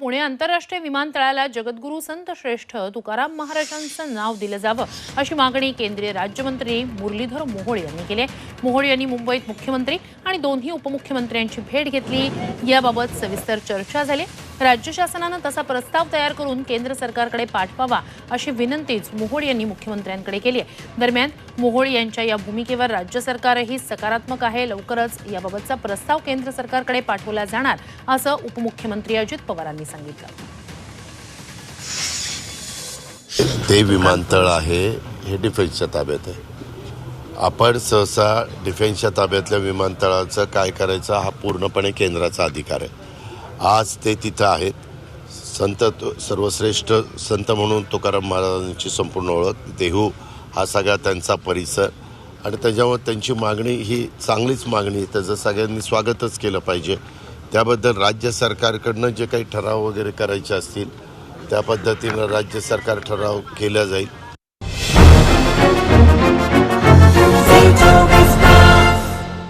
पुणे आंतरराष्ट्रीय विमानतळाला जगद्गुरू संत श्रेष्ठ तुकाराम महाराजांचं नाव दिलं जावं अशी मागणी केंद्रीय राज्यमंत्री मुरलीधर मोहोळ यांनी केली आहे. मोहोळ यांनी मुंबईत मुख्यमंत्री आणि दोन्ही उपमुख्यमंत्र्यांची भेट घेतली. याबाबत सविस्तर चर्चा झाली. राज्य शासनानं तसा प्रस्ताव तयार करून केंद्र सरकारकडे पाठवावा अशी विनंतीच मोहोळ यांनी मुख्यमंत्र्यांकडे केली आहे. दरम्यान मोहोळ यांच्या या भूमिकेवर राज्य सरकारही सकारात्मक आहे. लवकरच याबाबतचा प्रस्ताव केंद्र सरकारकडे पाठवला जाणार असं उपमुख्यमंत्री अजित पवारांनी सांगितलं. ते विमानतळ आहे हे डिफेन्सच्या ताब्यात आहे. आपण सहसा डिफेन्सच्या ताब्यातल्या विमानतळाचं काय करायचं हा पूर्णपणे केंद्राचा अधिकार आहे. आज ते तिथं आहेत. संत तु- सर्वश्रेष्ठ संत म्हणून तुकाराम महाराजांची संपूर्ण ओळख. देहू हा सगळा त्यांचा परिसर. आणि त्याच्यामुळे त्यांची मागणी ही चांगलीच मागणी आहे. त्याचं सगळ्यांनी स्वागतच केलं पाहिजे. त्याबद्दल राज्य सरकारकडनं जे काही ठराव वगैरे करायचे असतील त्या पद्धतीनं राज्य सरकार ठराव केला जाईल.